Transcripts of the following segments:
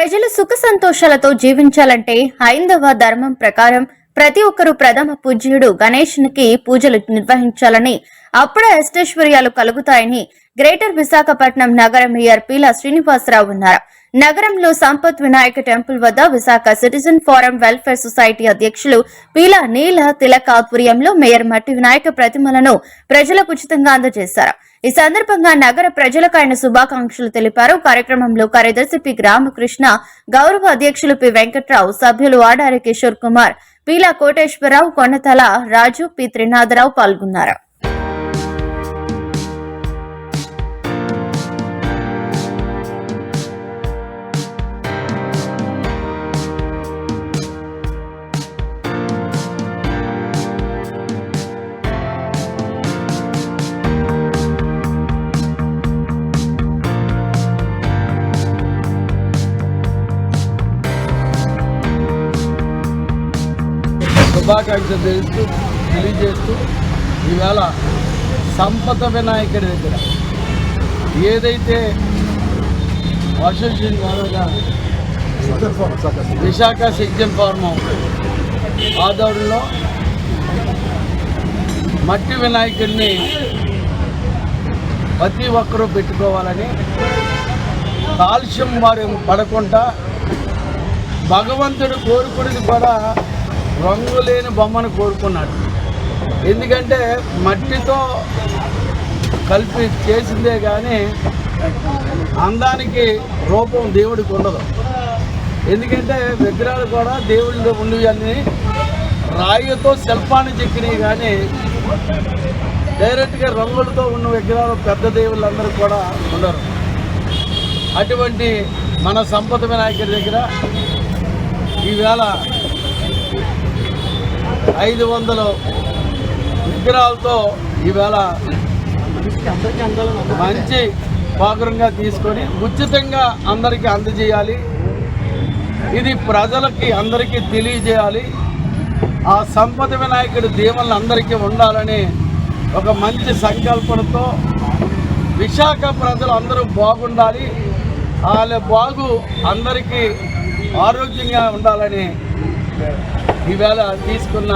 ప్రజలు సుఖ సంతోషాలతో జీవించాలంటే హైందవ ధర్మం ప్రకారం ప్రతి ఒక్కరూ ప్రథమ పూజ్యుడు గణేష్కి పూజలు నిర్వహించాలని అప్పుడే అష్టైశ్వర్యాలు కలుగుతాయని గ్రేటర్ విశాఖపట్నం నగర మేయర్ పీల శ్రీనివాసరావు ఉన్నారు. నగరంలో సంపత్ వినాయక టెంపుల్ వద్ద Visakha citizen forum welfare society అధ్యక్షులు పీల నీల తిలక్ ఆధ్వర్యంలో మేయర్ మట్టి వినాయక ప్రతిమలను ప్రజలకు ఉచితంగా అందజేశారు. ఈ సందర్భంగా నగర ప్రజలకు ఆయన శుభాకాంక్షలు తెలిపారు. కార్యక్రమంలో కార్యదర్శి పి రామకృష్ణ గౌరవ అధ్యక్షులు పి వెంకట్రావు సభ్యులు ఆడారి కిషోర్ కుమార్ పీలా కోటేశ్వరరావు కొనతల రాజు పి త్రినాథరావు పాల్గొన్నారు. శుభాకాంక్షలు తెలుస్తూ తెలియజేస్తూ ఈవేళ సంపద వినాయకుడి దగ్గర ఏదైతే అసోసియేషన్ వాళ్ళగా విశాఖ సిక్జన్ ఫార్మ్ ఆధ్వర్యంలో మట్టి వినాయకుడిని ప్రతి ఒక్కరూ పెట్టుకోవాలని కాలుష్యం వారు పడకుండా భగవంతుడు కోరుకునేది కూడా రంగు లేని బొమ్మను కోరుకున్నాడు. ఎందుకంటే మట్టితో కలిపి చేసిందే కానీ అందానికి రూపం దేవుడికి ఉండదు. ఎందుకంటే విగ్రహాలు కూడా దేవుళ్ళు ఉండేవి అన్నీ రాయితో శిల్పాన్ని చెక్కినవి కానీ డైరెక్ట్గా రంగులతో ఉన్న విగ్రహాలు పెద్ద దేవుళ్ళందరూ కూడా ఉండరు. అటువంటి మన సంపద వినాయకుడి దగ్గర ఈవేళ ఐదు వందల విగ్రహాలతో ఈవేళ మంచి పాకురంగా తీసుకొని ఉచితంగా అందరికీ అందజేయాలి. ఇది ప్రజలకి అందరికీ తెలియజేయాలి. ఆ సంపద వినాయకుడి దీవెనలు అందరికీ ఉండాలని ఒక మంచి సంకల్పనతో విశాఖ ప్రజలు అందరూ బాగుండాలి. వాళ్ళ బాగు అందరికీ ఆరోగ్యంగా ఉండాలని ఈవేళ తీసుకున్న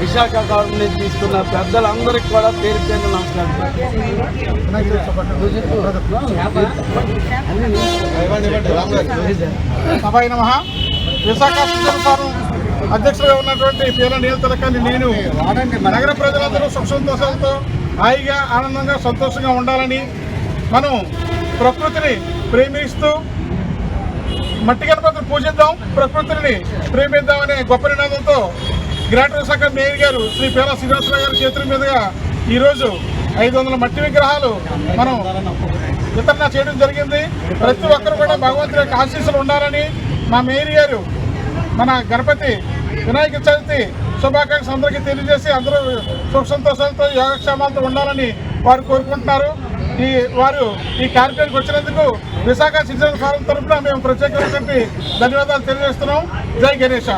విశాఖ గవర్నమెంట్ తీసుకున్న పెద్దలందరికీ కూడా పేరు పేరు నమస్కారం. సభాయ విశాఖ సుజన ఫారం అధ్యక్షులుగా ఉన్నటువంటి పీల నీలతలకాన్ని నేను నగర ప్రజలందరూ సుఖ సంతోషాలతో హాయిగా ఆనందంగా సంతోషంగా ఉండాలని మనం ప్రకృతిని ప్రేమిస్తూ మట్టి గణపతిని పూజిద్దాం ప్రకృతిని ప్రేమిద్దాం అనే గొప్ప నినాదంతో గ్రేటర్ శాఖ మేయర్ గారు శ్రీ పేర శ్రీనివాసరావు గారి చేతుల మీదుగా ఈరోజు ఐదు వందల మట్టి విగ్రహాలు మనం వితరణ చేయడం జరిగింది. ప్రతి ఒక్కరు కూడా భగవంతుడి యొక్క ఆశీస్సులు ఉండాలని మా మేయర్ గారు మన గణపతి వినాయక చవితి శుభాకాంక్షలు అందరికీ తెలియజేసి అందరూ సుఖ సంతోషాలతో యోగక్షేమాలతో ఉండాలని వారు కోరుకుంటున్నారు. ఈ వారు ఈ కార్యక్రమానికి వచ్చినందుకు విశాఖ సిటిజన్ ఫారం తరఫున మేము ప్రత్యేకమైనటువంటి ధన్యవాదాలు తెలియజేస్తున్నాం. జై గణేష.